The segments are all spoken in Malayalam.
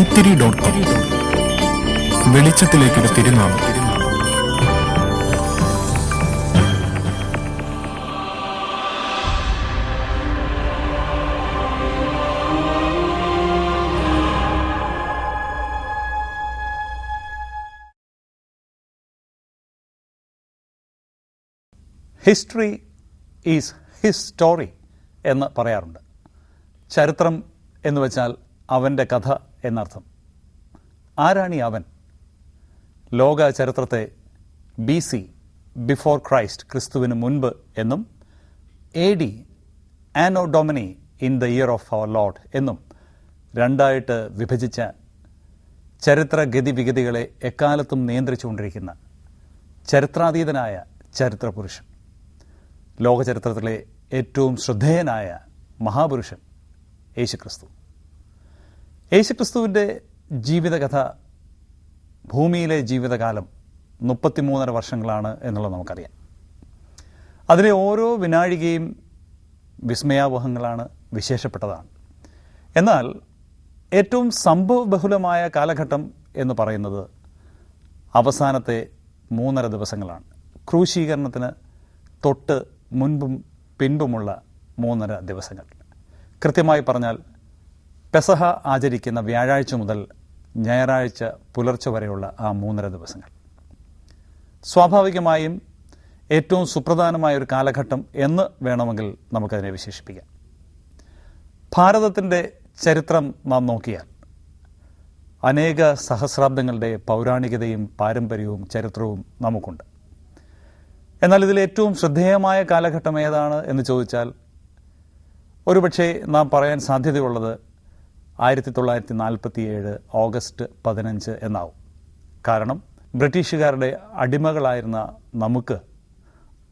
കൈത്തിരി ഡോട്ട് കോം വെളിച്ചത്തിലേക്കൊരു തിരുനാമം. ഹിസ്റ്ററി ഈസ് ഹിസ് സ്റ്റോറി എന്ന് പറയാറുണ്ട്. ചരിത്രം എന്ന് വെച്ചാൽ അവന്റെ കഥ എന്നർത്ഥം. ആരാണി അവൻ? ലോക ചരിത്രത്തെ ബി സി ബിഫോർ ക്രൈസ്റ്റ് ക്രിസ്തുവിന് മുൻപ് എന്നും A D anno domini in the year of our Lord എന്നും രണ്ടായിട്ട് വിഭജിച്ച ചരിത്ര ഗതിവിഗതികളെ എക്കാലത്തും നിയന്ത്രിച്ചുകൊണ്ടിരിക്കുന്ന ചരിത്രാതീതനായ ചരിത്രപുരുഷൻ ലോകചരിത്രത്തിലെ ഏറ്റവും ശ്രദ്ധേയനായ മഹാപുരുഷൻ യേശുക്രിസ്തു. യേശുക്രിസ്തുവിന്റെ ജീവിതകഥ ഭൂമിയിലെ ജീവിതകാലം മുപ്പത്തിമൂന്നര വർഷങ്ങളാണ് എന്നുള്ളത് നമുക്കറിയാം. അതിലെ ഓരോ വിനാഴികയും വിസ്മയാവഹങ്ങളാണ് വിശേഷപ്പെട്ടതാണ്. എന്നാൽ ഏറ്റവും സംഭവബഹുലമായ കാലഘട്ടം എന്ന് പറയുന്നത് അവസാനത്തെ മൂന്നര ദിവസങ്ങളാണ്. ക്രൂശീകരണത്തിന് തൊട്ട് മുൻപും പിൻപുമുള്ള മൂന്നര ദിവസങ്ങൾ. കൃത്യമായി പറഞ്ഞാൽ പെസഹ ആചരിക്കുന്ന വ്യാഴാഴ്ച മുതൽ ഞായറാഴ്ച പുലർച്ചെ വരെയുള്ള ആ മൂന്നര ദിവസങ്ങൾ. സ്വാഭാവികമായും ഏറ്റവും സുപ്രധാനമായ ഒരു കാലഘട്ടം എന്ന് വേണമെങ്കിൽ നമുക്കതിനെ വിശേഷിപ്പിക്കാം. ഭാരതത്തിന്റെ ചരിത്രം നാം നോക്കിയാൽ അനേക സഹസ്രാബ്ദങ്ങളുടെ പൗരാണികതയും പാരമ്പര്യവും ചരിത്രവും നമുക്കുണ്ട്. എന്നാൽ ഇതിൽ ഏറ്റവും ശ്രദ്ധേയമായ കാലഘട്ടം ഏതാണ് എന്ന് ചോദിച്ചാൽ ഒരുപക്ഷെ നാം പറയാൻ സാധ്യതയുള്ളത് ആയിരത്തി തൊള്ളായിരത്തി നാൽപ്പത്തി ഏഴ് ഓഗസ്റ്റ് പതിനഞ്ച് എന്നാവും. കാരണം ബ്രിട്ടീഷുകാരുടെ അടിമകളായിരുന്ന നമുക്ക്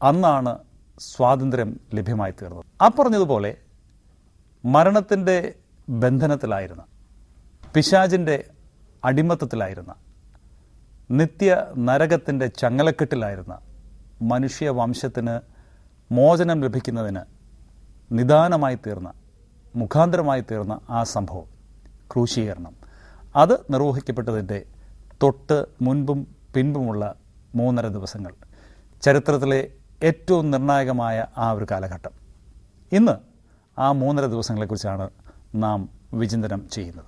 അന്നാണ് സ്വാതന്ത്ര്യം ലഭ്യമായി തീർന്നത്. ആ പറഞ്ഞതുപോലെ മരണത്തിന്റെ ബന്ധനത്തിലായിരുന്ന പിശാജിന്റെ അടിമത്തത്തിലായിരുന്ന നിത്യ നരകത്തിന്റെ ചങ്ങലക്കെട്ടിലായിരുന്ന മനുഷ്യവംശത്തിന് മോചനം ലഭിക്കുന്നതിന് നിദാനമായി തീർന്ന മുഖാന്തരമായി തീർന്ന ആ സംഭവം. ക്രൂശീകരണം. അത് നിർവഹിക്കപ്പെട്ടതിന്റെ തൊട്ട് മുൻപും പിൻപുമുള്ള മൂന്നര ദിവസങ്ങൾ. ചരിത്രത്തിലെ ഏറ്റവും നിർണായകമായ ആ ഒരു കാലഘട്ടം. ഇന്ന് ആ മൂന്നര ദിവസങ്ങളെക്കുറിച്ചാണ് നാം വിചിന്തനം ചെയ്യുന്നത്.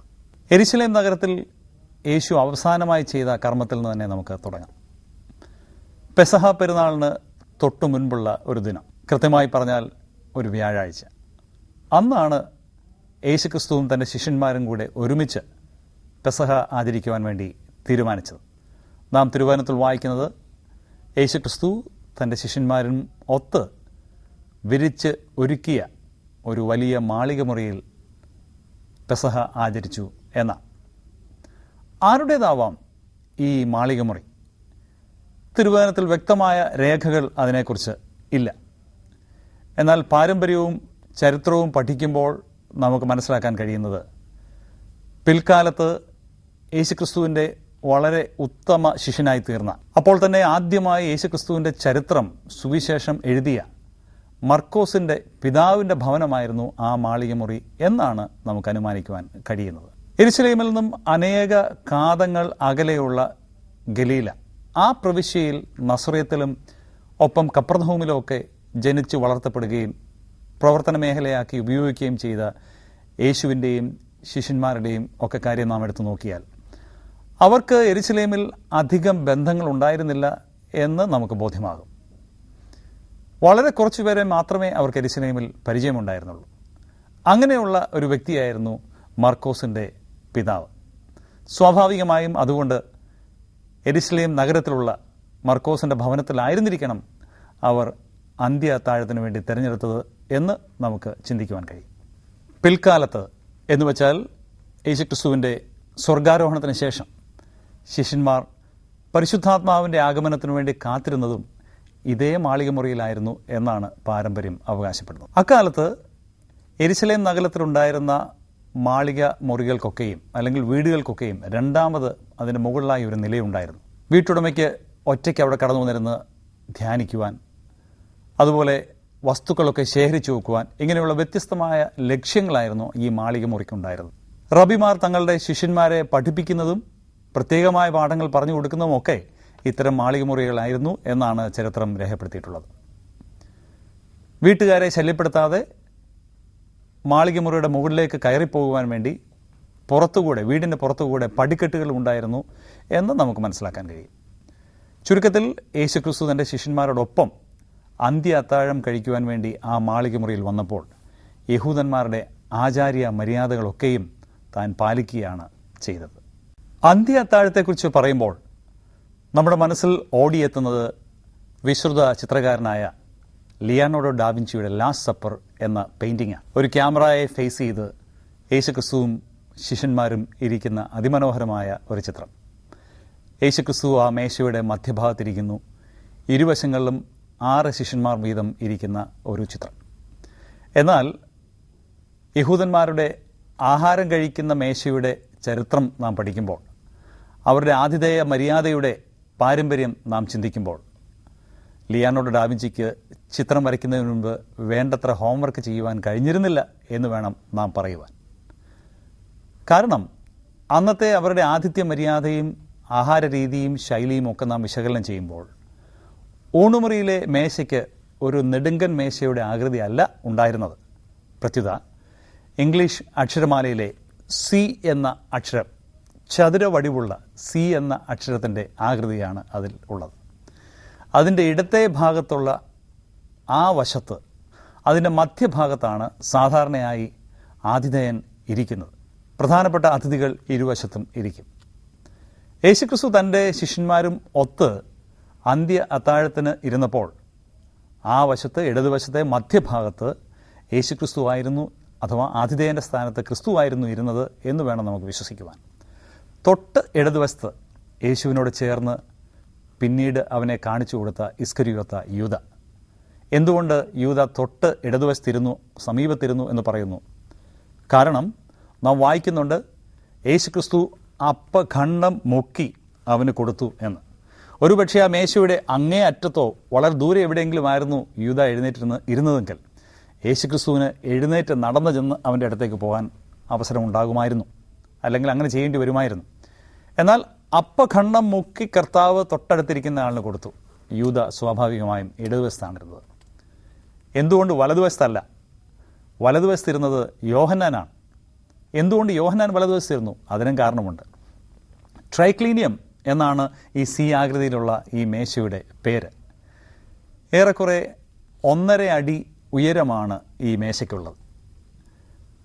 എരിശിലേം നഗരത്തിൽ യേശു അവസാനമായി ചെയ്ത കർമ്മത്തിൽ നിന്ന് തന്നെ നമുക്ക് തുടങ്ങാം. പെസഹ പെരുന്നാളിന് തൊട്ടു മുൻപുള്ള ഒരു ദിനം. കൃത്യമായി പറഞ്ഞാൽ ഒരു വ്യാഴാഴ്ച. അന്നാണ് യേശുക്രിസ്തുവും തന്റെ ശിഷ്യന്മാരും കൂടെ ഒരുമിച്ച് പെസഹ ആചരിക്കുവാൻ വേണ്ടി തീരുമാനിച്ചത്. നാം തിരുവനന്തപുരത്തിൽ വായിക്കുന്നത് യേശുക്രിസ്തു തന്റെ ശിഷ്യന്മാരും ഒത്ത് വിരിച്ച് ഒരുക്കിയ ഒരു വലിയ മാളിക മുറിയിൽ പെസഹ ആചരിച്ചു എന്ന. ആരുടേതാവാം ഈ മാളികമുറി തിരുവനന്തപുരത്തിൽ വ്യക്തമായ രേഖകൾ അതിനെക്കുറിച്ച് ഇല്ല. എന്നാൽ പാരമ്പര്യവും ചരിത്രവും പഠിക്കുമ്പോൾ നമുക്ക് മനസ്സിലാക്കാൻ കഴിയുന്നത്. പിൽക്കാലത്ത് യേശുക്രിസ്തുവിന്റെ വളരെ ഉത്തമ ശിഷ്യനായി തീർന്ന. അപ്പോൾ തന്നെ ആദ്യമായി യേശുക്രിസ്തുവിന്റെ ചരിത്രം സുവിശേഷം എഴുതിയ മർക്കോസിന്റെ പിതാവിന്റെ ഭവനമായിരുന്നു ആ മാളികമുറി എന്നാണ് നമുക്ക് അനുമാനിക്കുവാൻ കഴിയുന്നത്. എരിശിലേമിൽ നിന്നും അനേക കാതങ്ങൾ അകലെയുള്ള ഗലീല ആ പ്രവിശ്യയിൽ നസ്രയത്തിലും ഒപ്പം കപ്രധൂമിലും ഒക്കെ ജനിച്ചു വളർത്തപ്പെടുകയും പ്രവർത്തന മേഖലയാക്കി ഉപയോഗിക്കുകയും ചെയ്ത യേശുവിന്റെയും ശിഷ്യന്മാരുടെയും ഒക്കെ കാര്യം നാം എടുത്തു നോക്കിയാൽ അവർക്ക് എരിശിലേമിൽ അധികം ബന്ധങ്ങൾ ഉണ്ടായിരുന്നില്ല എന്ന് നമുക്ക് ബോധ്യമാകും. വളരെ കുറച്ചു പേരെ മാത്രമേ അവർക്ക് എരിശിലേമിൽ പരിചയമുണ്ടായിരുന്നുള്ളൂ. അങ്ങനെയുള്ള ഒരു വ്യക്തിയായിരുന്നു മർക്കോസിന്റെ പിതാവ്. സ്വാഭാവികമായും അതുകൊണ്ട് എരിസ്ലേം നഗരത്തിലുള്ള മർക്കോസിന്റെ ഭവനത്തിലായിരുന്നിരിക്കണം അവർ അന്ത്യ അത്താഴത്തിന് വേണ്ടി തിരഞ്ഞെടുത്തത് എന്ന് നമുക്ക് ചിന്തിക്കുവാൻ കഴിയും. പിൽക്കാലത്ത് എന്ന് വെച്ചാൽ യേശുക്രിസ്തുവിന്റെ സ്വർഗാരോഹണത്തിന് ശേഷം ശിഷ്യന്മാർ പരിശുദ്ധാത്മാവിന്റെ ആഗമനത്തിനു വേണ്ടി കാത്തിരുന്നതും ഇതേ മാളിക മാളികമുറിയിലായിരുന്നു എന്നാണ് പാരമ്പര്യം അവകാശപ്പെടുന്നത്. അക്കാലത്ത് എരിശലേം നഗരത്തിലുണ്ടായിരുന്ന മാളിക മുറികൾക്കൊക്കെയും അല്ലെങ്കിൽ വീടുകൾക്കൊക്കെയും രണ്ടാമത് അതിന് മുകളിലായി ഒരു നിലയുണ്ടായിരുന്നു. വീട്ടുടമയ്ക്ക് ഒറ്റയ്ക്ക് അവിടെ കടന്നു വന്നിരുന്ന് ധ്യാനിക്കുവാൻ അതുപോലെ വസ്തുക്കളൊക്കെ ശേഖരിച്ചു വെക്കുവാൻ ഇങ്ങനെയുള്ള വ്യത്യസ്തമായ ലക്ഷ്യങ്ങളായിരുന്നു ഈ മാളിക മുറിക്കുണ്ടായിരുന്നത് റബിമാർ തങ്ങളുടെ ശിഷ്യന്മാരെ പഠിപ്പിക്കുന്നതും പ്രത്യേകമായ പാഠങ്ങൾ പറഞ്ഞു കൊടുക്കുന്നതുമൊക്കെ ഇത്തരം മാളിക മുറികളായിരുന്നു എന്നാണ് ചരിത്രം രേഖപ്പെടുത്തിയിട്ടുള്ളത്. വീട്ടുകാരെ ശല്യപ്പെടുത്താതെ മാളിക മുറിയുടെ മുകളിലേക്ക് കയറിപ്പോകുവാൻ വേണ്ടി പുറത്തുകൂടെ വീടിന്റെ പുറത്തുകൂടെ പടിക്കെട്ടുകൾ ഉണ്ടായിരുന്നു എന്ന് നമുക്ക് മനസ്സിലാക്കാൻ കഴിയും. ചുരുക്കത്തിൽ യേശുക്രിസ്തു തന്റെ ശിഷ്യന്മാരോടൊപ്പം അന്ത്യ അത്താഴം കഴിക്കുവാൻ വേണ്ടി ആ മാളികമുറിയിൽ വന്നപ്പോൾ യഹൂദന്മാരുടെ ആചാര്യ മര്യാദകളൊക്കെയും താൻ പാലിക്കുകയാണ് ചെയ്തത്. അന്ത്യ അത്താഴത്തെക്കുറിച്ച് പറയുമ്പോൾ നമ്മുടെ മനസ്സിൽ ഓടിയെത്തുന്നത് വിശ്രുത ചിത്രകാരനായ ലിയാനോഡോ ഡാവിഞ്ചിയുടെ ലാസ്റ്റ് സപ്പർ എന്ന പെയിന്റിംഗാണ് ഒരു ക്യാമറയെ ഫേസ് ചെയ്ത് യേശുക്രിസ്തുവും ശിഷ്യന്മാരും ഇരിക്കുന്ന അതിമനോഹരമായ ഒരു ചിത്രം. യേശുക്രിസ്തു ആ മേശയുടെ മധ്യഭാഗത്തിരിക്കുന്നു. ഇരുവശങ്ങളിലും ആറ് ശിഷ്യന്മാർ വീതം ഇരിക്കുന്ന ഒരു ചിത്രം. എന്നാൽ യഹൂദന്മാരുടെ ആഹാരം കഴിക്കുന്ന മേശയുടെ ചരിത്രം നാം പഠിക്കുമ്പോൾ അവരുടെ ആതിഥേയ മര്യാദയുടെ പാരമ്പര്യം നാം ചിന്തിക്കുമ്പോൾ ലിയാനോഡ് ഡാവിഞ്ചിക്ക് ചിത്രം വരയ്ക്കുന്നതിന് മുൻപ് വേണ്ടത്ര ഹോംവർക്ക് ചെയ്യുവാൻ കഴിഞ്ഞിരുന്നില്ല എന്ന് വേണം നാം പറയുവാൻ. കാരണം അന്നത്തെ അവരുടെ ആതിഥ്യ മര്യാദയും ആഹാര രീതിയും ശൈലിയും ഒക്കെ നാം വിശകലനം ചെയ്യുമ്പോൾ ഊണുമുറിയിലെ മേശയ്ക്ക് ഒരു നെടുങ്കൻ മേശയുടെ ആകൃതിയല്ല ഉണ്ടായിരുന്നത്. പ്രത്യുത ഇംഗ്ലീഷ് അക്ഷരമാലയിലെ സി എന്ന അക്ഷരം ചതുരവടിവുള്ള സി എന്ന അക്ഷരത്തിന്റെ ആകൃതിയാണ് അതിൽ ഉള്ളത്. അതിന്റെ ഇടത്തെ ഭാഗത്തുള്ള ആ വശത്ത് അതിന്റെ മധ്യഭാഗത്താണ് സാധാരണയായി ആതിഥേയൻ ഇരിക്കുന്നത്. പ്രധാനപ്പെട്ട അതിഥികൾ ഇരുവശത്തും ഇരിക്കും. യേശുക്രിസ്തു തന്റെ ശിഷ്യന്മാരും ഒത്ത് അന്ത്യ അത്താഴത്തിന് ഇരുന്നപ്പോൾ ആ വശത്ത് ഇടതുവശത്തെ മധ്യഭാഗത്ത് യേശുക്രിസ്തു ആയിരുന്നു അഥവാ ആതിഥേയന്റെ സ്ഥാനത്ത് ക്രിസ്തു ആയിരുന്നു ഇരുന്നത് എന്ന് വേണം നമുക്ക് വിശ്വസിക്കുവാൻ. തൊട്ട് ഇടതുവശത്ത് യേശുവിനോട് ചേർന്ന് പിന്നീട് അവനെ കാണിച്ചു കൊടുത്ത ഇസ്കരിയോത്ത യൂത. എന്തുകൊണ്ട് യൂത തൊട്ട് ഇടതുവശത്തിരുന്നു സമീപത്തിരുന്നു എന്ന് പറയുന്നു? കാരണം നാം വായിക്കുന്നുണ്ട് യേശുക്രിസ്തു അപ്പഖണ്ഡം മുക്കി അവന് കൊടുത്തു എന്ന്. ഒരുപക്ഷെ ആ മേശയുടെ അങ്ങേ അറ്റത്തോ വളരെ ദൂരെ എവിടെയെങ്കിലും ആയിരുന്നു യൂത എഴുന്നേറ്റിരുന്ന് ഇരുന്നതെങ്കിൽ യേശുക്രിസ്തുവിന് എഴുന്നേറ്റ് നടന്നു ചെന്ന് അവന്റെ അടുത്തേക്ക് പോകാൻ അവസരം ഉണ്ടാകുമായിരുന്നു അല്ലെങ്കിൽ അങ്ങനെ ചെയ്യേണ്ടി വരുമായിരുന്നു. എന്നാൽ അപ്പഖണ്ഡം മുക്കി കർത്താവ് തൊട്ടടുത്തിരിക്കുന്ന ആളിന് കൊടുത്തു. യൂത സ്വാഭാവികമായും ഇടതുവശത്താണിരുന്നത്. എന്തുകൊണ്ട് വലതുവശത്തല്ല? വലതുവശത്തിരുന്നത് യോഹന്നാനാണ്. എന്തുകൊണ്ട് യോഹന്നാൻ വലതുവശത്തിരുന്നു? അതിനും കാരണമുണ്ട്. ട്രൈക്ലീനിയം എന്നാണ് ഈ സി ആകൃതിയിലുള്ള ഈ മേശയുടെ പേര്. ഏറെക്കുറെ ഒന്നര അടി ഉയരമാണ് ഈ മേശയ്ക്കുള്ളത്.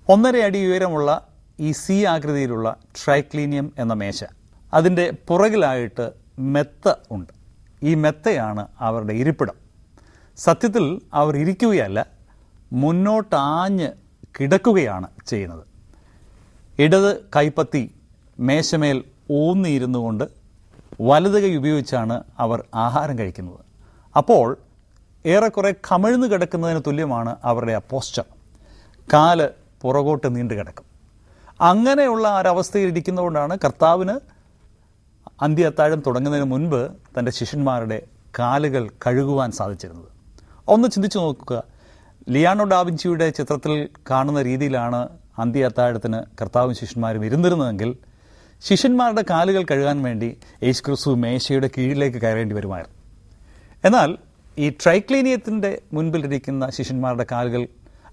ഒന്നര അടി ഉയരമുള്ള ഈ സി ആകൃതിയിലുള്ള ട്രൈക്ലീനിയം എന്ന മേശ അതിന്റെ പുറകിലായിട്ട് മെത്ത ഉണ്ട്. ഈ മെത്തയാണ് അവരുടെ ഇരിപ്പിടം. സത്യത്തിൽ അവർ ഇരിക്കുകയല്ല മുന്നോട്ടാഞ്ഞ് കിടക്കുകയാണ് ചെയ്യുന്നത്. ഇടത് കൈപ്പത്തി മേശമേൽ ഊന്നിയിരുന്നു കൊണ്ട് വലത് കൈ ഉപയോഗിച്ചാണ് അവർ ആഹാരം കഴിക്കുന്നത്. അപ്പോൾ ഏറെക്കുറെ കമിഴ്ന്നു കിടക്കുന്നതിന് തുല്യമാണ് അവരുടെ ആ പോസ്ചർ കാൽ പുറകോട്ട് നീണ്ടു കിടക്കും. അങ്ങനെയുള്ള ഒരവസ്ഥയിൽ ഇരിക്കുന്നതുകൊണ്ടാണ് കർത്താവിന് അന്ത്യ അത്താഴം തുടങ്ങുന്നതിന് മുൻപ് തന്റെ ശിഷ്യന്മാരുടെ കാലുകൾ കഴുകുവാൻ സാധിച്ചിരുന്നത്. ഒന്ന് ചിന്തിച്ചു നോക്കുക. ലിയാണോ ഡാവിഞ്ചിയുടെ ചിത്രത്തിൽ കാണുന്ന രീതിയിലാണ് അന്ത്യ അത്താഴത്തിന് കർത്താവും ശിഷ്യന്മാരും ഇരുന്നിരുന്നതെങ്കിൽ ശിഷ്യന്മാരുടെ കാലുകൾ കഴുകാൻ വേണ്ടി യേശു ക്രിസ്തു മേശയുടെ കീഴിലേക്ക് കയറേണ്ടി വരുമായിരുന്നു. എന്നാൽ ഈ ട്രൈക്ലീനിയത്തിന്റെ മുൻപിലിരിക്കുന്ന ശിഷ്യന്മാരുടെ കാലുകൾ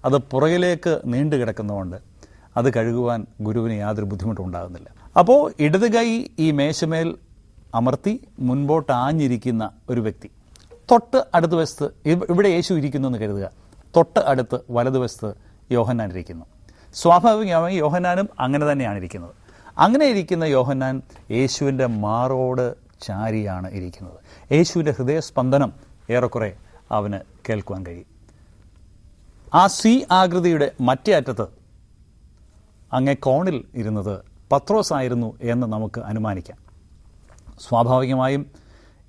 അത് പുറകിലേക്ക് നീണ്ടു കിടക്കുന്നതുകൊണ്ട് അത് കഴുകുവാൻ ഗുരുവിന് യാതൊരു ബുദ്ധിമുട്ടും ഉണ്ടാകുന്നില്ല. അപ്പോൾ ഇടത് കൈ ഈ മേശമേൽ അമർത്തി മുൻപോട്ട് ആഞ്ഞിരിക്കുന്ന ഒരു വ്യക്തി. തൊട്ട് അടുത്ത വശത്ത് ഇവിടെ യേശു ഇരിക്കുന്നു എന്ന് കരുതുക. തൊട്ട് അടുത്ത് വലതുവശത്ത് യോഹന്നാൻ ഇരിക്കുന്നു. സ്വാഭാവികമായി യോഹന്നാനും അങ്ങനെ തന്നെയാണ് ഇരിക്കുന്നത്. അങ്ങനെ ഇരിക്കുന്ന യോഹന്നാൻ യേശുവിന്റെ മാറോട് ചാരിയാണ് ഇരിക്കുന്നത്. യേശുവിന്റെ ഹൃദയസ്പന്ദനം ഏറെക്കുറെ അവന് കേൾക്കുവാൻ കഴിയും. ആ സി ആകൃതിയുടെ മറ്റേ അറ്റത്ത് അങ്ങേ കോണിൽ ഇരുന്നത് പത്രോസ് ആയിരുന്നു എന്ന് നമുക്ക് അനുമാനിക്കാം. സ്വാഭാവികമായും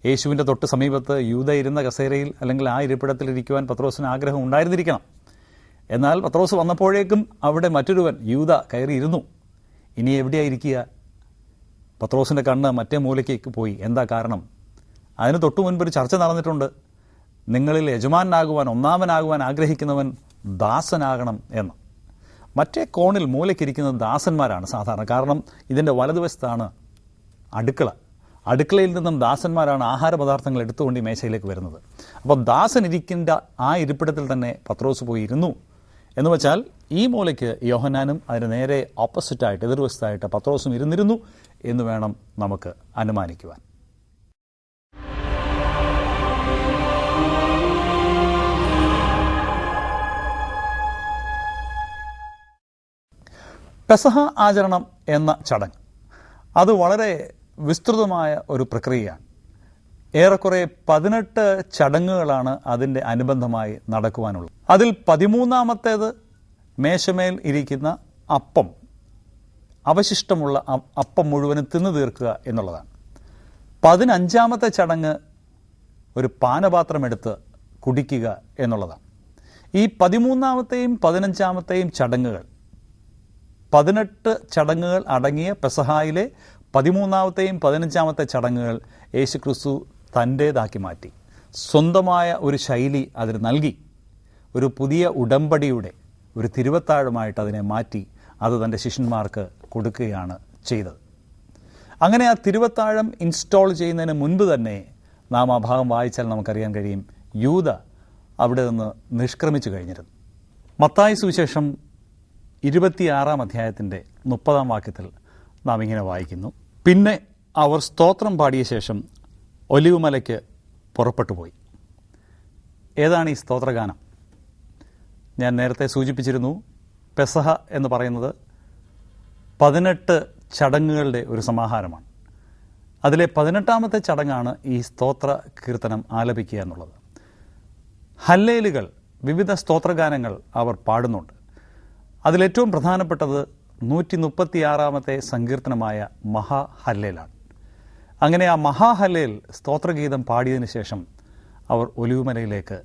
യേശുവിന്റെ തൊട്ട് സമീപത്ത് യൂത ഇരുന്ന കസേരയിൽ അല്ലെങ്കിൽ ആ ഇരിപ്പിടത്തിൽ ഇരിക്കുവാൻ പത്രോസിന് ആഗ്രഹം ഉണ്ടായിരുന്നിരിക്കണം. എന്നാൽ പത്രോസ് വന്നപ്പോഴേക്കും അവിടെ മറ്റൊരുവൻ യൂത കയറിയിരുന്നു. ഇനി എവിടെയായിരിക്കുക? പത്രോസിന്റെ കണ്ണ് മറ്റേ മൂലയ്ക്ക് പോയി. എന്താ കാരണം? അതിന് തൊട്ടു മുൻപ് ഒരു ചർച്ച നടന്നിട്ടുണ്ട്. നിങ്ങളിൽ യജമാനാകുവാൻ ഒന്നാമനാകുവാൻ ആഗ്രഹിക്കുന്നവൻ ദാസനാകണം എന്ന്. മറ്റേ കോണിൽ മൂലയ്ക്കിരിക്കുന്നത് ദാസന്മാരാണ് സാധാരണ. കാരണം ഇതിന്റെ വലതുവശത്താണ് അടുക്കള. അടുക്കളയിൽ നിന്നും ദാസന്മാരാണ് ആഹാര പദാർത്ഥങ്ങൾ എടുത്തുകൊണ്ട് ഈ മേശയിലേക്ക് വരുന്നത്. അപ്പോൾ ദാസൻ ഇരിക്കേണ്ട ആ ഇരിപ്പിടത്തിൽ തന്നെ പത്രോസ് പോയി ഇരുന്നു എന്ന് വെച്ചാൽ ഈ മൂലയ്ക്ക് യോഹനാനും അതിന് നേരെ ഓപ്പോസിറ്റായിട്ട് എതിർവശത്തായിട്ട് പത്രോസും ഇരുന്നിരുന്നു എന്ന് വേണം നമുക്ക് അനുമാനിക്കുവാൻ. പെസഹ ആചരണം എന്ന ചടങ്ങ് അത് വളരെ വിസ്തൃതമായ ഒരു പ്രക്രിയയാണ്. ഏറെക്കുറെ പതിനെട്ട് ചടങ്ങുകളാണ് അതിന്റെ അനുബന്ധമായി നടക്കുവാനുള്ളത്. അതിൽ പതിമൂന്നാമത്തേത് മേശമേൽ ഇരിക്കുന്ന അപ്പം. അവശിഷ്ടമുള്ള അപ്പം മുഴുവനും തിന്നു തീർക്കുക എന്നുള്ളതാണ്. പതിനഞ്ചാമത്തെ ചടങ്ങ് ഒരു പാനപാത്രമെടുത്ത് കുടിക്കുക എന്നുള്ളതാണ്. ഈ പതിമൂന്നാമത്തെയും പതിനഞ്ചാമത്തെയും ചടങ്ങുകൾ പതിനെട്ട് ചടങ്ങുകൾ അടങ്ങിയ പെസഹായിലെ പതിമൂന്നാമത്തെയും പതിനഞ്ചാമത്തെ ചടങ്ങുകൾ യേശുക്രിസ്തു തന്റേതാക്കി മാറ്റി. സ്വന്തമായ ഒരു ശൈലി അതിന് നൽകി. ഒരു പുതിയ ഉടമ്പടിയുടെ ഒരു തിരുവത്താഴമായിട്ട് അതിനെ മാറ്റി അത് തന്റെ ശിഷ്യന്മാർക്ക് കൊടുക്കുകയാണ് ചെയ്തത്. അങ്ങനെ ആ തിരുവത്താഴം ഇൻസ്റ്റാൾ ചെയ്യുന്നതിന് മുൻപ് തന്നെ നാം ആ ഭാഗം വായിച്ചാൽ നമുക്കറിയാൻ കഴിയും യൂത അവിടെ നിന്ന് നിഷ്ക്രമിച്ചു കഴിഞ്ഞിരുന്നു. മത്തായി സുവിശേഷം ഇരുപത്തിയാറാം അധ്യായത്തിന്റെ മുപ്പതാം വാക്യത്തിൽ നാം ഇങ്ങനെ വായിക്കുന്നു. പിന്നെ അവർ സ്തോത്രം പാടിയ ശേഷം ഒലിവുമലയ്ക്ക് പുറപ്പെട്ടു പോയി. ഏതാണ് ഈ സ്തോത്രഗാനം? ഞാൻ നേരത്തെ സൂചിപ്പിച്ചിരുന്നു പെസഹ എന്ന് പറയുന്നത് പതിനെട്ട് ചടങ്ങുകളുടെ ഒരു സമാഹാരമാണ്. അതിലെ പതിനെട്ടാമത്തെ ചടങ്ങാണ് ഈ സ്തോത്ര കീർത്തനം ആലപിക്കുക എന്നുള്ളത്. ഹല്ലേലുകൾ വിവിധ സ്തോത്രഗാനങ്ങൾ അവർ പാടുന്നുണ്ട്. അതിലേറ്റവും പ്രധാനപ്പെട്ടത് നൂറ്റി മുപ്പത്തിയാറാമത്തെ സങ്കീർത്തനമായ മഹാ ഹല്ലേലാണ് അങ്ങനെ ആ മഹാഹലയിൽ സ്തോത്രഗീതം പാടിയതിനു ശേഷം അവർ ഒലിവുമലയിലേക്ക്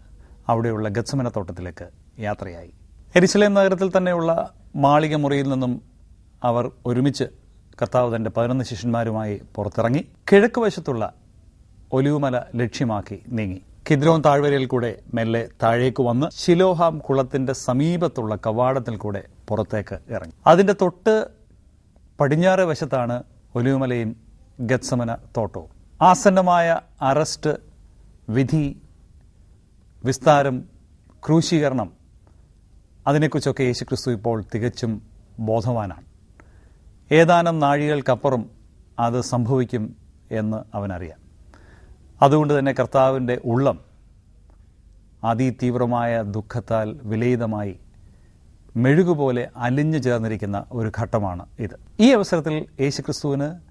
അവിടെയുള്ള ഗത്സമനത്തോട്ടത്തിലേക്ക് യാത്രയായി. എരിശലേം നഗരത്തിൽ തന്നെയുള്ള മാളിക മുറിയിൽ നിന്നും അവർ ഒരുമിച്ച് കർത്താവ് തന്റെ പതിനൊന്ന് ശിഷ്യന്മാരുമായി പുറത്തിറങ്ങി കിഴക്ക് വശത്തുള്ള ഒലിവുമല ലക്ഷ്യമാക്കി നീങ്ങി. കിദ്രോൻ താഴ്വരയിൽ കൂടെ മെല്ലെ താഴേക്ക് വന്ന് ശിലോഹാം കുളത്തിന്റെ സമീപത്തുള്ള കവാടത്തിൽ കൂടെ പുറത്തേക്ക് ഇറങ്ങി. അതിന്റെ തൊട്ട് പടിഞ്ഞാറ് വശത്താണ് ഒലിവുമലയും ഗത്സമന തോട്ടവും ആസന്നമായ അറസ്റ്റ് വിധി വിസ്താരം ക്രൂശീകരണം അതിനെക്കുറിച്ചൊക്കെ യേശുക്രിസ്തു ഇപ്പോൾ തികച്ചും ബോധവാനാണ്. ഏതാനും നാഴികൾക്കപ്പുറം അത് സംഭവിക്കും എന്ന് അവനറിയാം. അതുകൊണ്ട് തന്നെ കർത്താവിന്റെ ഉള്ളം അതിതീവ്രമായ ദുഃഖത്താൽ വിലയിതമായി മെഴുകുപോലെ അലിഞ്ഞു ചേർന്നിരിക്കുന്ന ഒരു ഘട്ടമാണ് ഇത്. ഈ അവസരത്തിൽ യേശുക്രിസ്തുവിന്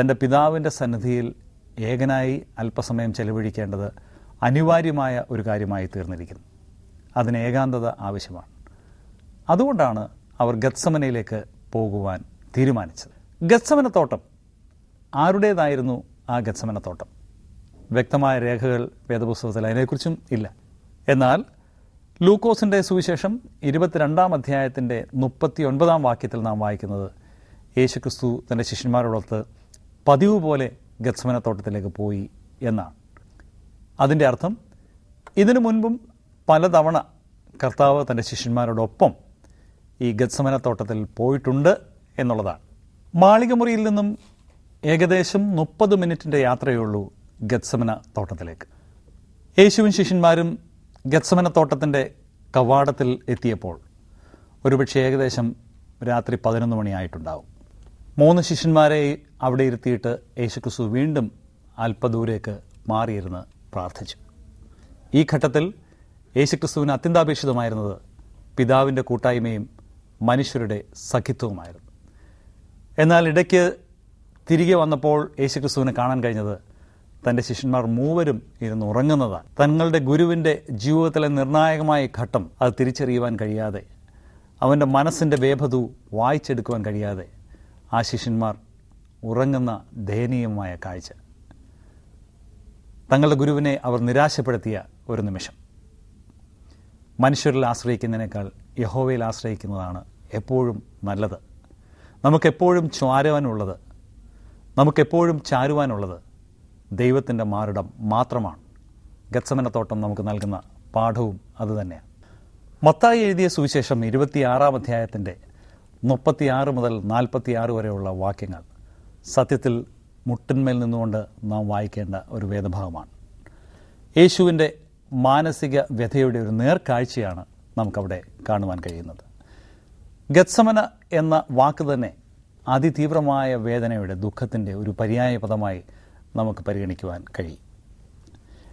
തന്റെ പിതാവിന്റെ സന്നിധിയിൽ ഏകനായി അല്പസമയം ചെലവഴിക്കേണ്ടത് അനിവാര്യമായ ഒരു കാര്യമായി തീർന്നിരിക്കുന്നു. അതിന് ഏകാന്തത ആവശ്യമാണ്. അതുകൊണ്ടാണ് അവർ ഗത്സമനയിലേക്ക് പോകുവാൻ തീരുമാനിച്ചത്. ഗത്സമനത്തോട്ടം. ആരുടേതായിരുന്നു ആ ഗത്സമനത്തോട്ടം? വ്യക്തമായ രേഖകൾ വേദപുസ്തകത്തിൽ അതിനെക്കുറിച്ചും ഇല്ല. എന്നാൽ ലൂക്കോസിന്റെ സുവിശേഷം ഇരുപത്തിരണ്ടാം അധ്യായത്തിന്റെ മുപ്പത്തി ഒൻപതാം വാക്യത്തിൽ നാം വായിക്കുന്നത് യേശുക്രിസ്തു തന്റെ ശിഷ്യന്മാരോടൊത്ത് പതിവ് പോലെ ഗത്സമനത്തോട്ടത്തിലേക്ക് പോയി എന്നാണ്. അതിന്റെ അർത്ഥം ഇതിനു മുൻപും പലതവണ കർത്താവ് തന്റെ ശിഷ്യന്മാരോടൊപ്പം ഈ ഗത്സമനത്തോട്ടത്തിൽ പോയിട്ടുണ്ട് എന്നുള്ളതാണ്. മാളികമുറിയിൽ നിന്നും ഏകദേശം മുപ്പത് മിനിറ്റിന്റെ യാത്രയുള്ളൂ ഗത്സമന തോട്ടത്തിലേക്ക്. യേശുവും ശിഷ്യന്മാരും ഗത്സമന തോട്ടത്തിന്റെ കവാടത്തിൽ എത്തിയപ്പോൾ ഒരുപക്ഷെ ഏകദേശം രാത്രി പതിനൊന്ന് മണിയായിട്ടുണ്ടാവും. മൂന്ന് ശിഷ്യന്മാരെ അവിടെ ഇരുത്തിയിട്ട് യേശുക്രിസ്തു വീണ്ടും അല്പദൂരേക്ക് മാറിയിരുന്ന് പ്രാർത്ഥിച്ചു. ഈ ഘട്ടത്തിൽ യേശുക്രിസ്തുവിന് അത്യന്താപേക്ഷിതമായിരുന്നത് പിതാവിന്റെ കൂട്ടായ്മയും മനുഷ്യരുടെ സഖിത്വവുമായിരുന്നു. എന്നാൽ ഇടയ്ക്ക് തിരികെ വന്നപ്പോൾ യേശുക്രിസ്തുവിനെ കാണാൻ കഴിഞ്ഞത് തന്റെ ശിഷ്യന്മാർ മൂവരും ഇരുന്ന് ഉറങ്ങുന്നതാണ്. തങ്ങളുടെ ഗുരുവിന്റെ ജീവിതത്തിലെ നിർണായകമായ ഘട്ടം അത് തിരിച്ചറിയുവാൻ കഴിയാതെ അവന്റെ മനസ്സിന്റെ വേഭതു വായിച്ചെടുക്കുവാൻ കഴിയാതെ ആ ശിഷ്യന്മാർ ഉറങ്ങുന്ന ദയനീയമായ കാഴ്ച. തങ്ങളുടെ ഗുരുവിനെ അവർ നിരാശപ്പെടുത്തിയ ഒരു നിമിഷം. മനുഷ്യരിൽ ആശ്രയിക്കുന്നതിനേക്കാൾ യഹോവയിൽ ആശ്രയിക്കുന്നതാണ് എപ്പോഴും നല്ലത്. നമുക്കെപ്പോഴും ചാരുവാനുള്ളത് നമുക്കെപ്പോഴും ചാരുവാനുള്ളത് ദൈവത്തിന്റെ മാറിടം മാത്രമാണ്. ഗത്സമനത്തോട്ടം നമുക്ക് നൽകുന്ന പാഠവും അതുതന്നെയാണ് മത്തായി എഴുതിയ സുവിശേഷം ഇരുപത്തിയാറാം അധ്യായത്തിന്റെ മുപ്പത്തിയാറ് മുതൽ നാൽപ്പത്തിയാറ് വരെയുള്ള വാക്യങ്ങൾ സത്യത്തിൽ മുട്ടിന്മേൽ നിന്നുകൊണ്ട് നാം വായിക്കേണ്ട ഒരു വേദഭാഗമാണ്. യേശുവിന്റെ മാനസിക വ്യഥയുടെ ഒരു നേർക്കാഴ്ചയാണ് നമുക്കവിടെ കാണുവാൻ കഴിയുന്നത്. ഗത്സമന എന്ന വാക്ക് തന്നെ അതിതീവ്രമായ വേദനയുടെ ദുഃഖത്തിന്റെ ഒരു പര്യായ പദമായി നമുക്ക് പരിഗണിക്കുവാൻ കഴിയും.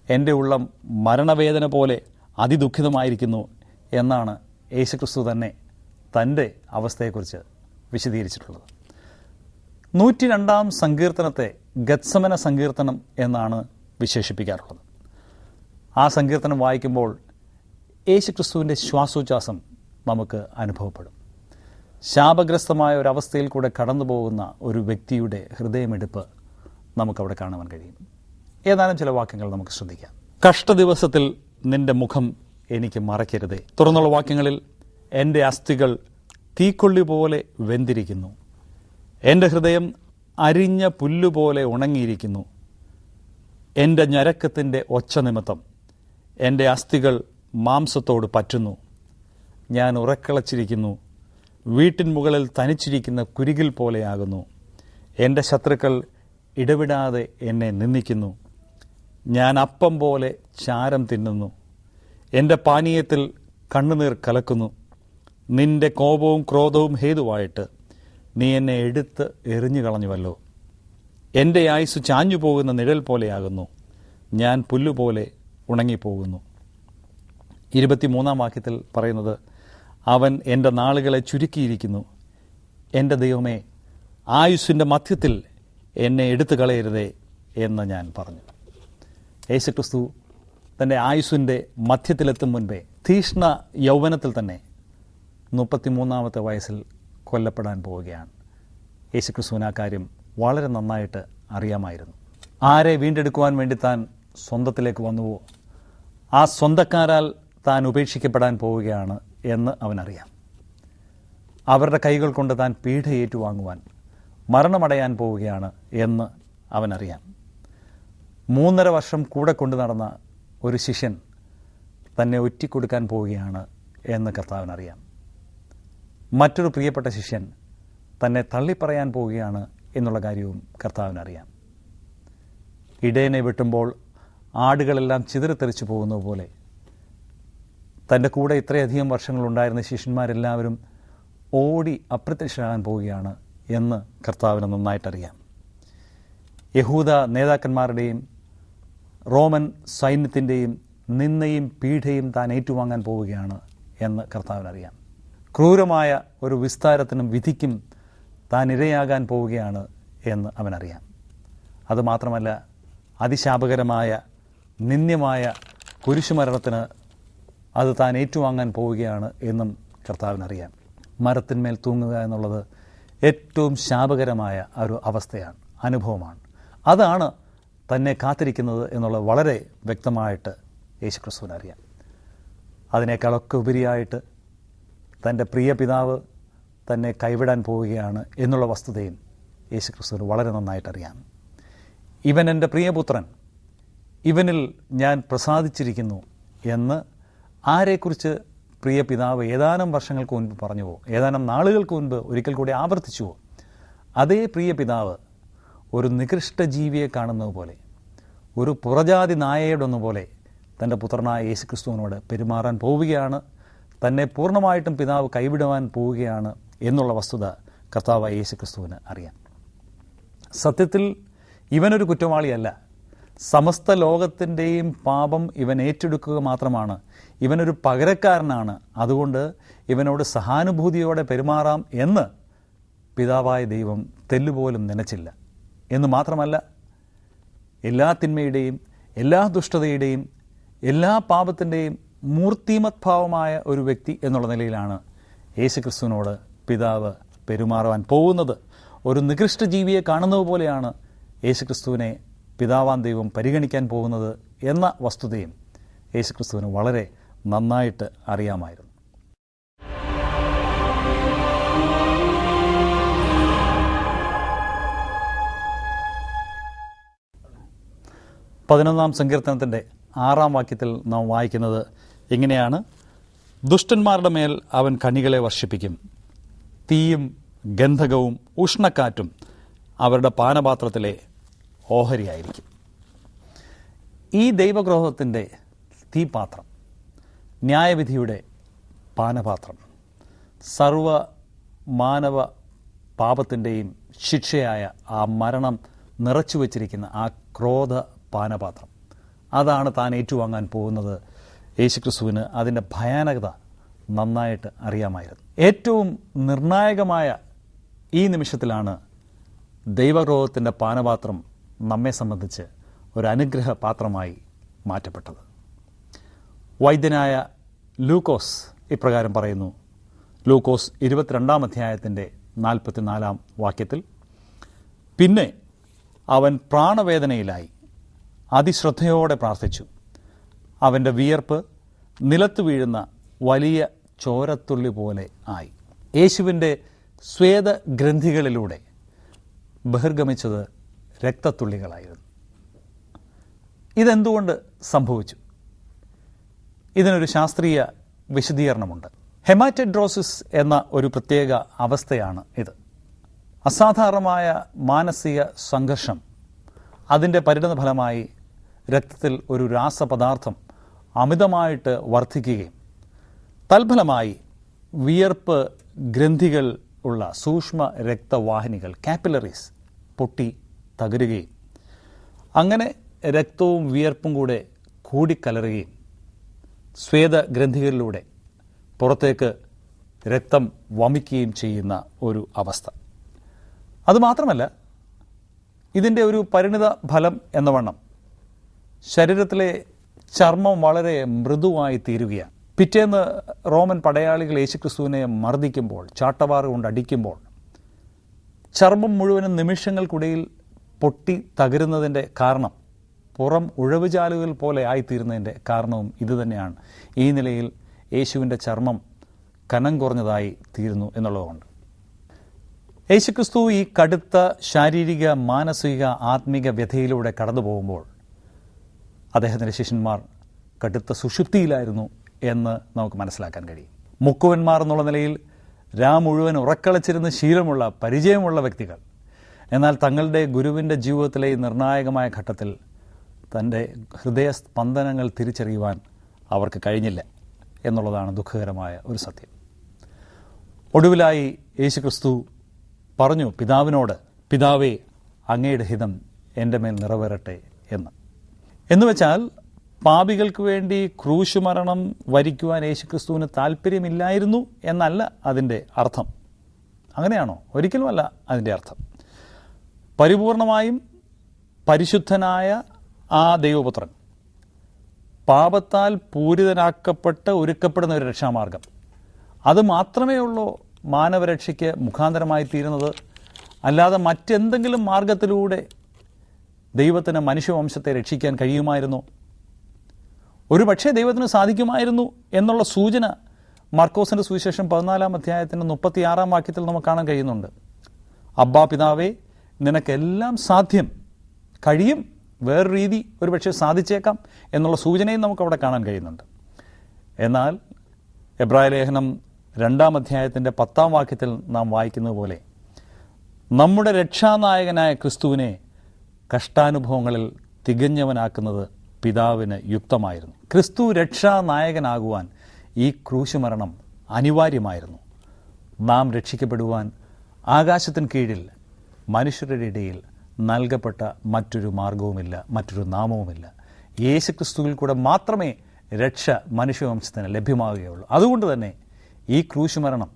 എന്റെ ഉള്ളം മരണവേദന പോലെ അതിദുഃഖിതമായിരിക്കുന്നു എന്നാണ് യേശുക്രിസ്തു തന്നെ തന്റെ അവസ്ഥയെക്കുറിച്ച് വിശദീകരിച്ചിട്ടുള്ളത്. നൂറ്റി രണ്ടാം സങ്കീർത്തനത്തെ ഗത്സമന സങ്കീർത്തനം എന്നാണ് വിശേഷിപ്പിക്കാറുള്ളത്. ആ സങ്കീർത്തനം വായിക്കുമ്പോൾ യേശുക്രിസ്തുവിന്റെ ശ്വാസോച്ഛ്വാസം നമുക്ക് അനുഭവപ്പെടും. ശാപഗ്രസ്തമായ ഒരവസ്ഥയിൽ കൂടെ കടന്നു പോകുന്ന ഒരു വ്യക്തിയുടെ ഹൃദയമെടുപ്പ് നമുക്കവിടെ കാണുവാൻ കഴിയും. ഏതാനും ചില വാക്യങ്ങൾ നമുക്ക് ശ്രദ്ധിക്കാം. കഷ്ടദിവസത്തിൽ നിന്റെ മുഖം എനിക്ക് മറയ്ക്കരുതേ. തുറന്നുള്ള വാക്യങ്ങളിൽ എന്റെ അസ്ഥികൾ തീക്കൊള്ളി പോലെ വെന്തിരിക്കുന്നു. എന്റെ ഹൃദയം അരിഞ്ഞ പുല്ലുപോലെ ഉണങ്ങിയിരിക്കുന്നു. എന്റെ ഞരക്കത്തിന്റെ ഒച്ച നിമിത്തം എന്റെ അസ്ഥികൾ മാംസത്തോട് പറ്റുന്നു. ഞാൻ ഉറക്കളച്ചിരിക്കുന്നു. വീട്ടിൻ മുകളിൽ തനിച്ചിരിക്കുന്ന കുരുകിൽ പോലെയാകുന്നു എന്റെ ശത്രുക്കൾ ഇടവിടാതെ എന്നെ നിന്ദിക്കുന്നു. ഞാൻ അപ്പം പോലെ ചാരം തിന്നുന്നു. എന്റെ പാനീയത്തിൽ കണ്ണുനീർ കലക്കുന്നു. നിന്റെ കോപവും ക്രോധവും ഹേതുവായിട്ട് നീ എന്നെ എടുത്ത് എറിഞ്ഞു കളഞ്ഞുവല്ലോ. എന്റെ ആയുസ് ചാഞ്ഞു പോകുന്ന നിഴൽ പോലെയാകുന്നു. ഞാൻ പുല്ലുപോലെ ഉണങ്ങിപ്പോകുന്നു. ഇരുപത്തിമൂന്നാം വാക്യത്തിൽ പറയുന്നത് അവൻ എന്റെ നാളുകളെ ചുരുക്കിയിരിക്കുന്നു. എന്റെ ദൈവമേ ആയുസ്സിന്റെ മധ്യത്തിൽ എന്നെ എടുത്തു കളയരുതേ എന്ന് ഞാൻ പറഞ്ഞു. യേശുക്രിസ്തു തന്റെ ആയുസ്സിന്റെ മധ്യത്തിലെത്തും മുൻപേ തീഷ്ണ യൗവനത്തിൽ തന്നെ മുപ്പത്തിമൂന്നാമത്തെ വയസ്സിൽ കൊല്ലപ്പെടാൻ പോവുകയാണ്. യേശുക്രിസ്തുവിന് ആ കാര്യം വളരെ നന്നായിട്ട് അറിയാമായിരുന്നു. ആരെ വീണ്ടെടുക്കുവാൻ വേണ്ടി താൻ സ്വന്തത്തിലേക്ക് വന്നുവോ? ആ സ്വന്തക്കാരാൽ താൻ ഉപേക്ഷിക്കപ്പെടാൻ പോവുകയാണ് എന്ന് അവനറിയാം. അവരുടെ കൈകൾ കൊണ്ട് താൻ പീഠ ഏറ്റുവാങ്ങുവാൻ മരണമടയാൻ പോവുകയാണ് എന്ന് അവനറിയാം. മൂന്നര വർഷം കൂടെ കൊണ്ടു നടന്ന ഒരു ശിഷ്യൻ തന്നെ ഒറ്റിക്കൊടുക്കാൻ പോവുകയാണ് എന്ന് കർത്താവിനറിയാം. മറ്റൊരു പ്രിയപ്പെട്ട ശിഷ്യൻ തന്നെ തള്ളിപ്പറയാൻ പോവുകയാണ് എന്നുള്ള കാര്യവും കർത്താവിനറിയാം. ഇടയനെ വെട്ടുമ്പോൾ ആടുകളെല്ലാം ചിതറിത്തെറിച്ചു പോകുന്നത് പോലെ തന്റെ കൂടെ ഇത്രയധികം വർഷങ്ങളുണ്ടായിരുന്ന ശിഷ്യന്മാരെല്ലാവരും ഓടി അപ്രത്യക്ഷരാകാൻ പോവുകയാണ് എന്ന് കർത്താവിന് നന്നായിട്ടറിയാം. യഹൂദ നേതാക്കന്മാരുടെയും റോമൻ സൈന്യത്തിന്റെയും നിന്നയും പീഠയും താൻ ഏറ്റുവാങ്ങാൻ പോവുകയാണ് എന്ന് കർത്താവിനറിയാം. ക്രൂരമായ ഒരു വിസ്താരത്തിനും വിധിക്കും താൻ ഇരയാകാൻ പോവുകയാണ് എന്ന് അവനറിയാം. അതുമാത്രമല്ല അതിശാപകരമായ നിന്ദ്യമായ കുരിശുമരണത്തിന് അത് താൻ ഏറ്റുവാങ്ങാൻ പോവുകയാണ് എന്നും കർത്താവിനറിയാം. മരത്തിന്മേൽ തൂങ്ങുക എന്നുള്ളത് ഏറ്റവും ശാപകരമായ ഒരു അവസ്ഥയാണ് അനുഭവമാണ്. അതാണ് തന്നെ കാത്തിരിക്കുന്നത് എന്നുള്ളത് വളരെ വ്യക്തമായിട്ട് യേശുക്രിസ്തുവിനറിയാം. അതിനേക്കാളൊക്കെ ഉപരിയായിട്ട് തന്റെ പ്രിയ പിതാവ് തന്നെ കൈവിടാൻ പോവുകയാണ് എന്നുള്ള വസ്തുതയും യേശുക്രിസ്തുവിന് വളരെ നന്നായിട്ടറിയാം. ഇവൻ എന്റെ പ്രിയപുത്രൻ ഇവനിൽ ഞാൻ പ്രസാദിച്ചിരിക്കുന്നു എന്ന് ആരെക്കുറിച്ച് പ്രിയ പിതാവ് ഏതാനും വർഷങ്ങൾക്ക് മുൻപ് പറഞ്ഞുവോ ഏതാനും നാളുകൾക്ക് മുൻപ് ഒരിക്കൽ കൂടി ആവർത്തിച്ചുവോ അതേ പ്രിയ പിതാവ് ഒരു നികൃഷ്ട ജീവിയെ കാണുന്നത് പോലെ ഒരു പുറജാതി നായയുടെ പോലെ തന്റെ പുത്രനായ യേശുക്രിസ്തുവിനോട് പെരുമാറാൻ പോവുകയാണ് തന്നെ പൂർണമായിട്ടും പിതാവ് കൈവിടുവാൻ പോവുകയാണ് എന്നുള്ള വസ്തുത കർത്താവ് യേശു ക്രിസ്തുവിന് അറിയാം. സത്യത്തിൽ ഇവനൊരു കുറ്റവാളിയല്ല. സമസ്ത ലോകത്തിന്റെയും പാപം ഇവൻ ഏറ്റെടുക്കുക മാത്രമാണ്. ഇവനൊരു പകരക്കാരനാണ്. അതുകൊണ്ട് ഇവനോട് സഹാനുഭൂതിയോടെ പെരുമാറാം എന്ന് പിതാവായ ദൈവം തെല്ലുപോലും നനച്ചില്ല. എന്ന് മാത്രമല്ല എല്ലാ തിന്മയുടെയും എല്ലാ ദുഷ്ടതയുടെയും എല്ലാ പാപത്തിന്റെയും മൂർത്തിമത്ഭാവമായ ഒരു വ്യക്തി എന്നുള്ള നിലയിലാണ് യേശുക്രിസ്തുവിനോട് പിതാവ് പെരുമാറുവാൻ പോകുന്നത്. ഒരു നികൃഷ്ട ജീവിയെ കാണുന്നത് പോലെയാണ് യേശുക്രിസ്തുവിനെ പിതാവാൻ ദൈവം പരിഗണിക്കാൻ പോകുന്നത് എന്ന വസ്തുതയും യേശുക്രിസ്തുവിന് വളരെ നന്നായിട്ട് അറിയാമായിരുന്നു. പതിനൊന്നാം സങ്കീർത്തനത്തിന്റെ ആറാം വാക്യത്തിൽ നാം വായിക്കുന്നത് ഇങ്ങനെയാണ് ദുഷ്ടന്മാരുടെ മേൽ അവൻ കണികളെ വർഷിപ്പിക്കും. തീയും ഗന്ധകവും ഉഷ്ണക്കാറ്റും അവരുടെ പാനപാത്രത്തിലെ ഓഹരിയായിരിക്കും. ഈ ദൈവഗ്രഹത്തിന്റെ തീപാത്രം ന്യായവിധിയുടെ പാനപാത്രം സർവ മാനവ പാപത്തിന്റെയും ശിക്ഷയായ ആ മരണം നിറച്ചു വച്ചിരിക്കുന്ന ആ ക്രോധ പാനപാത്രം അതാണ് താൻ ഏറ്റുവാങ്ങാൻ പോകുന്നത് യേശുക്രിസ്തുവിന് അതിന്റെ ഭയാനകത നന്നായിട്ട് അറിയാമായിരുന്നു. ഏറ്റവും നിർണായകമായ ഈ നിമിഷത്തിലാണ് ദൈവക്രോധത്തിന്റെ പാനപാത്രം നമ്മെ സംബന്ധിച്ച് ഒരു അനുഗ്രഹ പാത്രമായി മാറ്റപ്പെട്ടത്. വൈദ്യനായ ലൂക്കോസ് ഇപ്രകാരം പറയുന്നു. ലൂക്കോസ് ഇരുപത്തിരണ്ടാം അധ്യായത്തിന്റെ നാൽപ്പത്തിനാലാം വാക്യത്തിൽ പിന്നെ അവൻ പ്രാണവേദനയിലായി അതിശ്രദ്ധയോടെ പ്രാർത്ഥിച്ചു. അവന്റെ വിയർപ്പ് നിലത്ത് വീഴുന്ന വലിയ ചോരത്തുള്ളി പോലെ ആയി. യേശുവിന്റെ സ്വേദഗ്രന്ഥികളിലൂടെ ബഹിർഗമിച്ചത് രക്തത്തുള്ളികളായിരുന്നു. ഇതെന്തുകൊണ്ട് സംഭവിച്ചു? ഇതിനൊരു ശാസ്ത്രീയ വിശദീകരണമുണ്ട്. ഹെമാറ്റഡ്രോസിസ് എന്ന ഒരു പ്രത്യേക അവസ്ഥയാണ് ഇത്. അസാധാരണമായ മാനസിക സംഘർഷം അതിന്റെ പരിണത ഫലമായി രക്തത്തിൽ ഒരു രാസപദാർത്ഥം അമിതമായിട്ട് വർദ്ധിക്കുകയും തൽഫലമായി വിയർപ്പ് ഗ്രന്ഥികൾ ഉള്ള സൂക്ഷ്മ രക്തവാഹിനികൾ കാപ്പിലറീസ് പൊട്ടി തകരുകയും അങ്ങനെ രക്തവും വിയർപ്പും കൂടെ കൂടിക്കലറുകയും സ്വേദഗ്രന്ഥികളിലൂടെ പുറത്തേക്ക് രക്തം വമിക്കുകയും ചെയ്യുന്ന ഒരു അവസ്ഥ. അതുമാത്രമല്ല ഇതിന്റെ ഒരു പരിണിത ഫലം എന്ന വണ്ണം ശരീരത്തിലെ ചർമ്മം വളരെ മൃദുവായി തീരുകയാണ്. പിറ്റേന്ന് റോമൻ പടയാളികൾ യേശുക്രിസ്തുവിനെ മർദ്ദിക്കുമ്പോൾ ചാട്ടവാറ് കൊണ്ട് അടിക്കുമ്പോൾ ചർമ്മം മുഴുവനും നിമിഷങ്ങൾക്കിടയിൽ പൊട്ടി തകരുന്നതിന്റെ കാരണം പുറം ഉഴവുചാലുകൾ പോലെ ആയിത്തീരുന്നതിന്റെ കാരണവും ഇതുതന്നെയാണ് ഈ നിലയിൽ യേശുവിന്റെ ചർമ്മം കനം കുറഞ്ഞതായി തീരുന്നു എന്നുള്ളതുകൊണ്ട്. യേശുക്രിസ്തു ഈ കടുത്ത ശാരീരിക മാനസിക ആത്മീക വ്യഥയിലൂടെ കടന്നു പോകുമ്പോൾ അദ്ദേഹത്തിന്റെ ശിഷ്യന്മാർ കടുത്ത സുഷുപ്തിയിലായിരുന്നു എന്ന് നമുക്ക് മനസ്സിലാക്കാൻ കഴിയും. മുക്കുവന്മാർ എന്നുള്ള നിലയിൽ രാ മുഴുവൻ ഉറക്കളച്ചിരുന്ന് ശീലമുള്ള പരിചയമുള്ള വ്യക്തികൾ. എന്നാൽ തങ്ങളുടെ ഗുരുവിന്റെ ജീവിതത്തിലെ നിർണായകമായ ഘട്ടത്തിൽ തന്റെ ഹൃദയ സ്പന്ദനങ്ങൾ തിരിച്ചറിയുവാൻ അവർക്ക് കഴിഞ്ഞില്ല എന്നുള്ളതാണ് ദുഃഖകരമായ ഒരു സത്യം. ഒടുവിലായി യേശു ക്രിസ്തു പറഞ്ഞു പിതാവിനോട് പിതാവേ അങ്ങയുടെ ഹിതം എന്റെ മേൽ നിറവേറട്ടെ എന്ന്. എന്നുവെച്ചാൽ പാപികൾക്ക് വേണ്ടി ക്രൂശ് മരണം വരിക്കുവാൻ യേശുക്രിസ്തുവിന് താല്പര്യമില്ലായിരുന്നു എന്നല്ല അതിന്റെ അർത്ഥം. അങ്ങനെയാണോ? ഒരിക്കലുമല്ല അതിന്റെ അർത്ഥം. പരിപൂർണമായും പരിശുദ്ധനായ ആ ദൈവപുത്രൻ പാപത്താൽ പൂരിതനാക്കപ്പെട്ട് ഒരുക്കപ്പെടുന്ന ഒരു രക്ഷാമാർഗം. അത് മാത്രമേ ഉള്ളൂ മാനവരക്ഷയ്ക്ക് മുഖാന്തരമായി തീരുന്നത് അല്ലാതെ മറ്റെന്തെങ്കിലും മാർഗത്തിലൂടെ ദൈവത്തിന് മനുഷ്യവംശത്തെ രക്ഷിക്കാൻ കഴിയുമായിരുന്നു. ഒരു പക്ഷേ ദൈവത്തിന് സാധിക്കുമായിരുന്നു എന്നുള്ള സൂചന മർക്കോസിന്റെ സുവിശേഷം പതിനാലാം അധ്യായത്തിന്റെ മുപ്പത്തിയാറാം വാക്യത്തിൽ നമുക്ക് കാണാൻ കഴിയുന്നുണ്ട്. അബ്ബാ പിതാവേ നിനക്കെല്ലാം സാധ്യം. കഴിയും. വേറെ രീതി ഒരു പക്ഷേ സാധിച്ചേക്കാം എന്നുള്ള സൂചനയും നമുക്ക് അവിടെ കാണാൻ കഴിയുന്നുണ്ട്. എന്നാൽ എബ്രായ ലേഖനം രണ്ടാം അധ്യായത്തിന്റെ പത്താം വാക്യത്തിൽ നാം വായിക്കുന്നത് പോലെ നമ്മുടെ രക്ഷാനായകനായ ക്രിസ്തുവിനെ കഷ്ടാനുഭവങ്ങളിൽ തികഞ്ഞവനാക്കുന്നത് പിതാവിന് യുക്തമായിരുന്നു. ക്രിസ്തു രക്ഷാനായകനാകുവാൻ ഈ ക്രൂശുമരണം അനിവാര്യമായിരുന്നു. നാം രക്ഷിക്കപ്പെടുവാൻ ആകാശത്തിന് കീഴിൽ മനുഷ്യരുടെ ഇടയിൽ നൽകപ്പെട്ട മറ്റൊരു മാർഗവുമില്ല മറ്റൊരു നാമവുമില്ല. യേശുക്രിസ്തുവിൽ കൂടെ മാത്രമേ രക്ഷ മനുഷ്യവംശത്തിന് ലഭ്യമാവുകയുള്ളൂ. അതുകൊണ്ട് തന്നെ ഈ ക്രൂശുമരണം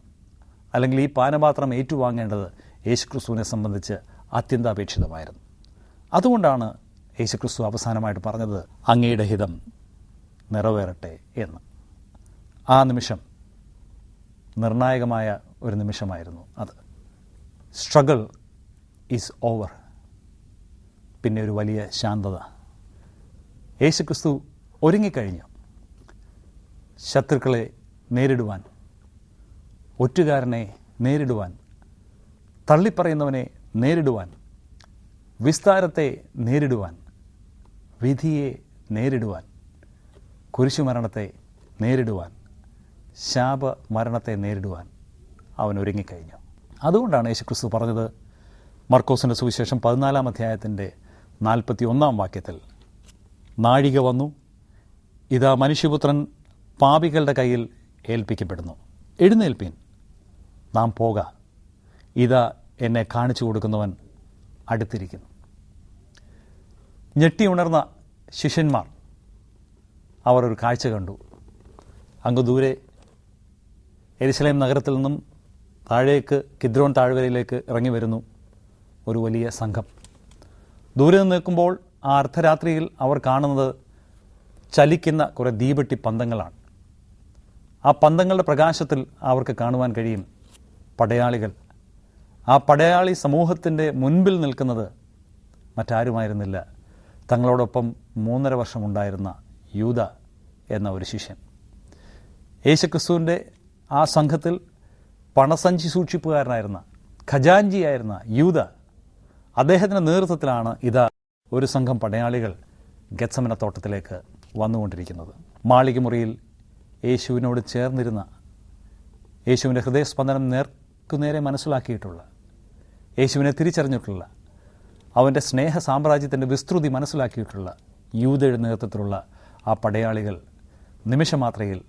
അല്ലെങ്കിൽ ഈ പാനപാത്രം ഏറ്റുവാങ്ങേണ്ടത് യേശുക്രിസ്തുവിനെ സംബന്ധിച്ച് അത്യന്താപേക്ഷിതമായിരുന്നു. അതുകൊണ്ടാണ് യേശുക്രിസ്തു അവസാനമായിട്ട് പറഞ്ഞത് അങ്ങയുടെ ഹിതം നിറവേറട്ടെ എന്ന്. ആ നിമിഷം നിർണായകമായ ഒരു നിമിഷമായിരുന്നു അത്. Struggle is over. പിന്നെ ഒരു വലിയ ശാന്തത. യേശുക്രിസ്തു ഒരുങ്ങിക്കഴിഞ്ഞു. ശത്രുക്കളെ നേരിടുവാൻ ഒറ്റുകാരനെ നേരിടുവാൻ തള്ളിപ്പറയുന്നവനെ നേരിടുവാൻ വിസ്താരത്തെ നേരിടുവാൻ വിധിയെ നേരിടുവാൻ കുരിശുമരണത്തെ നേരിടുവാൻ ശാപമരണത്തെ നേരിടുവാൻ അവൻ ഒരുങ്ങിക്കഴിഞ്ഞു. അതുകൊണ്ടാണ് യേശുക്രിസ്തു പറഞ്ഞത് മർക്കോസിന്റെ സുവിശേഷം പതിനാലാം അധ്യായത്തിന്റെ നാൽപ്പത്തി ഒന്നാം വാക്യത്തിൽ നാഴിക വന്നു ഇതാ മനുഷ്യപുത്രൻ പാപികളുടെ കയ്യിൽ ഏൽപ്പിക്കപ്പെടുന്നു. എഴുന്നേൽപ്പിൻ നാം പോക. ഇതാ എന്നെ കാണിച്ചു കൊടുക്കുന്നവൻ അടുത്തിരിക്കുന്നു. ഞെട്ടിയുണർന്ന ശിഷ്യന്മാർ അവർ ഒരു കാഴ്ച കണ്ടു. അങ്ങ് ദൂരെ എരിശലേം നഗരത്തിൽ നിന്നും താഴേക്ക് കിദ്രോൺ താഴ്വരയിലേക്ക് ഇറങ്ങി വരുന്നു ഒരു വലിയ സംഘം. ദൂരെ നിന്ന് നിൽക്കുമ്പോൾ ആ അർദ്ധരാത്രിയിൽ അവർ കാണുന്നത് ചലിക്കുന്ന കുറേ ദീപെട്ടി പന്തങ്ങളാണ്. ആ പന്തങ്ങളുടെ പ്രകാശത്തിൽ അവർക്ക് കാണുവാൻ കഴിയും പടയാളികൾ. ആ പടയാളി സമൂഹത്തിന്റെ മുൻപിൽ നിൽക്കുന്നത് മറ്റാരുമായിരുന്നില്ല. തങ്ങളോടൊപ്പം മൂന്നര വർഷമുണ്ടായിരുന്ന യൂത എന്ന ഒരു ശിഷ്യൻ. യേശുക്രിസ്തുവിന്റെ ആ സംഘത്തിൽ പണസഞ്ചി സൂക്ഷിപ്പുകാരനായിരുന്ന ഖജാൻജിയായിരുന്ന യൂത അദ്ദേഹത്തിന്റെ നേതൃത്വത്തിലാണ് ഇതാ ഒരു സംഘം പടയാളികൾ ഗത്സമന തോട്ടത്തിലേക്ക് വന്നുകൊണ്ടിരിക്കുന്നത്. മാളികമുറിയിൽ യേശുവിനോട് ചേർന്നിരുന്ന യേശുവിന്റെ ഹൃദയസ്പന്ദനം നേർക്കുനേരെ മനസ്സിലാക്കിയിട്ടുള്ള യേശുവിനെ തിരിച്ചറിഞ്ഞിട്ടുള്ള അവന്റെ സ്നേഹ സാമ്രാജ്യത്തിന്റെ വിസ്തൃതി മനസ്സിലാക്കിയിട്ടുള്ള യൂതയുടെ നേതൃത്വത്തിലുള്ള ആ പടയാളികൾ നിമിഷമാത്രയിൽ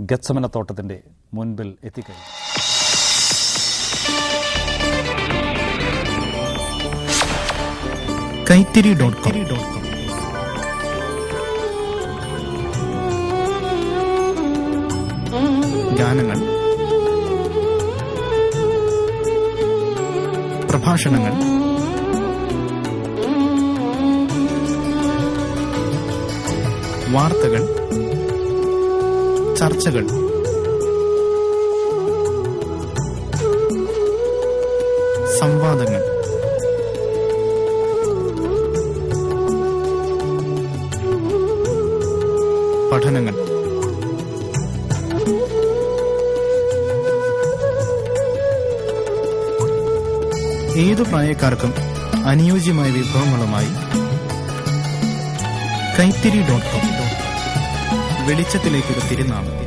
ഗത്സമനത്തോട്ടത്തിന്റെ മുൻപിൽ എത്തിക്കഴിഞ്ഞു. കൈത്തിരി ഡോട്ട് കോം ഗാനങ്ങൾ. പ്രഭാഷണങ്ങൾ. വാർത്തകൾ ചർച്ചകൾ. സംവാദങ്ങൾ. പഠനങ്ങൾ. ഏതു പ്രായക്കാർക്കും അനുയോജ്യമായ വിഭവങ്ങളുമായി കൈത്തിരി ഡോട്ട് കോം വെളിച്ചത്തിലേക്കൊരു തിരുനാമം.